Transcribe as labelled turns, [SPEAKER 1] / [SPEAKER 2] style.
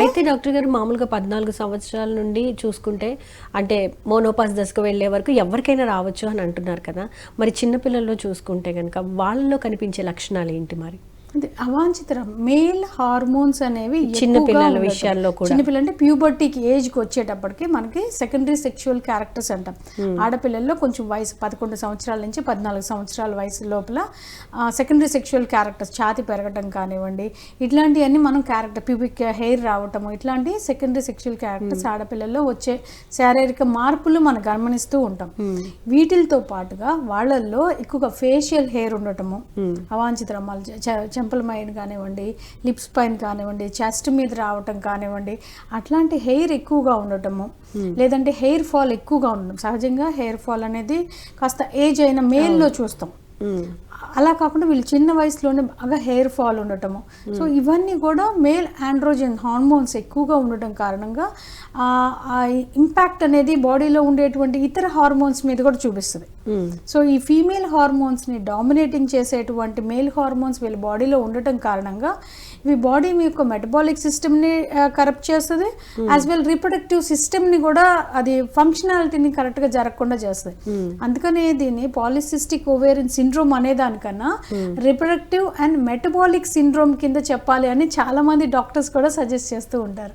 [SPEAKER 1] అయితే డాక్టర్ గారు మామూలుగా పద్నాలుగు సంవత్సరాల నుండి చూసుకుంటే అంటే మోనోపాస్ దశకు వెళ్ళే వరకు ఎవరికైనా రావచ్చు అని అంటున్నారు కదా. మరి చిన్నపిల్లల్లో చూసుకుంటే కనుక వాళ్ళలో కనిపించే లక్షణాలు ఏంటి మరి?
[SPEAKER 2] అంటే అవాంఛిత మేల్ హార్మోన్స్ అనేవి
[SPEAKER 1] చిన్న
[SPEAKER 2] ఎక్కువగా
[SPEAKER 1] పిల్లల
[SPEAKER 2] ఉండటం.
[SPEAKER 1] విషయాల్లో కూడా.
[SPEAKER 2] చిన్న పిల్లలు అంటే ప్యూబర్టీకి ఏజ్కి వచ్చేటప్పటికి మనకి సెకండరీ సెక్షువల్ క్యారెక్టర్స్ అంటాం. ఆడపిల్లల్లో కొంచెం వయసు పదకొండు సంవత్సరాల నుంచి పద్నాలుగు సంవత్సరాల వయసు లోపల సెకండరీ సెక్షువల్ క్యారెక్టర్స్ ఛాతి పెరగటం కానివ్వండి ఇట్లాంటివన్నీ మనం క్యారెక్టర్ ప్యూబిక్ హెయిర్ రావటము ఇట్లాంటి సెకండరీ సెక్షువల్ క్యారెక్టర్స్ ఆడపిల్లల్లో వచ్చే శారీరక మార్పులు మనం గమనిస్తూ ఉంటాం. వీటితో పాటుగా వాళ్ళల్లో ఎక్కువగా ఫేషియల్ హెయిర్ ఉండటము అవాంఛిత చె- చెంపల పైన కానివ్వండి లిప్స్ పైన కానివ్వండి చెస్ట్ మీద రావటం కానివ్వండి అట్లాంటి హెయిర్ ఎక్కువగా ఉండటము. లేదంటే హెయిర్ ఫాల్ ఎక్కువగా ఉండడం సహజంగా హెయిర్ ఫాల్ అనేది కాస్త ఏజ్ అయిన మేల్లో చూస్తాం.
[SPEAKER 1] మ్మ్.
[SPEAKER 2] అలా కాకుండా వీళ్ళు చిన్న వయసులోనే బాగా హెయిర్ ఫాల్ ఉండటము. సో ఇవన్నీ కూడా మేల్ ఆండ్రోజన్ హార్మోన్స్ ఎక్కువగా ఉండటం కారణంగా ఆ ఇంపాక్ట్ అనేది బాడీలో ఉండేటువంటి ఇతర హార్మోన్స్ మీద కూడా చూపిస్తుంది. సో ఈ ఫీమేల్ హార్మోన్స్ని డామినేటింగ్ చేసేటువంటి మేల్ హార్మోన్స్ వీళ్ళ బాడీలో ఉండటం కారణంగా ఇవి బాడీ మీ యొక్క మెటబాలిక్ సిస్టమ్ని కరప్ట్ చేస్తుంది యాజ్ వెల్ రీప్రొడక్టివ్ సిస్టమ్ని కూడా అది ఫంక్షనాలిటీని కరెక్ట్గా జరగకుండా చేస్తుంది. అందుకనే దీన్ని పాలిసిస్టిక్ ఓవేరియన్ సిండ్రోమ్ అనే దానికన్నా రిప్రొడక్టివ్ అండ్ మెటబాలిక్ సిండ్రోమ్ కింద చెప్పాలి అని చాలా మంది డాక్టర్స్ కూడా సజెస్ట్ చేస్తూ ఉంటారు.